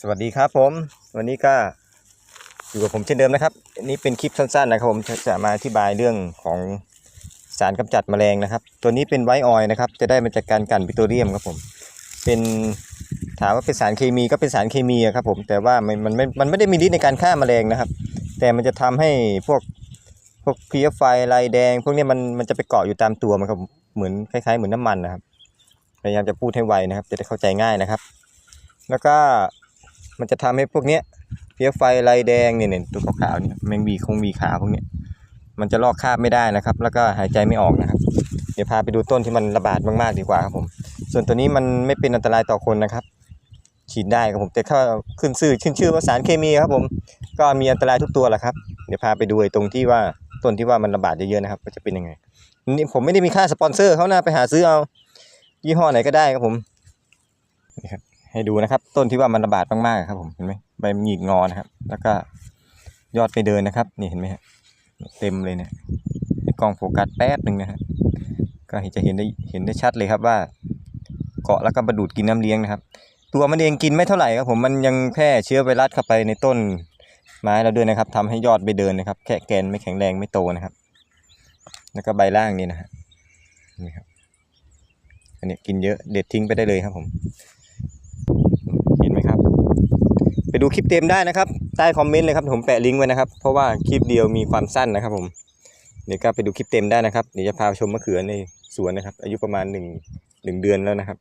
สวัสดีครับผม วันนี้ก็อยู่กับผมเช่นเดิมนะครับอันนี้เป็นคลิปสั้นๆนะครับผมจะมาอธิบายเรื่องของสารกำจัดแมลงนะครับ ตัวนี้เป็นไวออยนะครับ จะได้มาจากการกั่นปิโตรเลียมครับผม เป็นถามว่าเป็นสารเคมีก็เป็นสารเคมีครับผมแต่ว่ามันมันไม่มันไม่ได้มีฤทธิ์ในการฆ่าแมลงนะครับ แต่มันจะทำให้พวกพวกเพลี้ยไฟลายแดง พวกนี้มันมันจะไปเกาะอยู่ตามตัวมันครับเหมือนคล้ายๆ เหมือนน้ำมันนะครับพยายามจะพูดให้ไวนะครับ จะได้เข้าใจง่ายนะครับ แล้วก็ มันจะทำให้พวกเนี้ยเพลี้ยไฟลายแดงเนี่ยเนี่ยตัวขาวๆเนี่ยแมงวีคงวีขาพวกเนี้ยมันจะลอกคราบไม่ได้นะครับ แล้วก็หายใจไม่ออกนะครับ เดี๋ยวพาไปดูต้นที่มันระบาดมากๆดีกว่าครับผม ส่วนตัวนี้มันไม่เป็นอันตรายต่อคนนะครับ ฉีดได้ครับผมแต่ถ้าขึ้นชื่อชื่นชื่อว่าสารเคมีครับผม ก็มีอันตรายทุกตัวแหละครับ เดี๋ยวพาไปดูไอ้ตรงที่ว่าต้นที่ว่ามันระบาดเยอะๆนะครับว่าจะเป็นยังไงนี่ผมไม่ได้มีค่าสปอนเซอร์เขานะไปหาซื้อเอายี่ห้อไหนก็ได้ครับผมนี่ครับ ให้ดูนะครับ ต้นที่ว่ามันระบาดมากๆครับ ผมเห็นไหมใบมันหงิกงอนะครับ แล้วก็ยอดไปเดินนะครับ นี่เห็นไหมฮะเต็มเลยเนี่ยให้กล้องโฟกัสแป๊บหนึ่งนะฮะก็จะเห็นได้เห็นได้ชัดเลยครับว่า เกาะแล้วก็ประดูดกินน้ำเลี้ยงนะครับ ตัวมันเองกินไม่เท่าไหร่ครับผมมันยังแพร่เชื้อไวรัสเข้าไปในต้นไม้เราด้วยนะครับทำให้ยอดไปเดินนะครับ แค่แกนไม่แข็งแรงไม่โตนะครับ แล้วก็ใบล่างนี่นะฮะนี่ครับอันนี้กินเยอะเด็ดทิ้งไปได้เลยครับผม เห็นไหมครับ ไปดูคลิปเต็มได้นะครับ ใต้คอมเมนต์เลยครับผมแปะลิงก์ไว้นะครับ เพราะว่าคลิปเดียวมีความสั้นนะครับผมเดี๋ยวก็ไปดูคลิปเต็มได้นะครับเดี๋ยวจะพาชมมะเขือในสวนนะครับ อายุประมาณหนึ่งหนึ่งเดือนแล้วนะครับ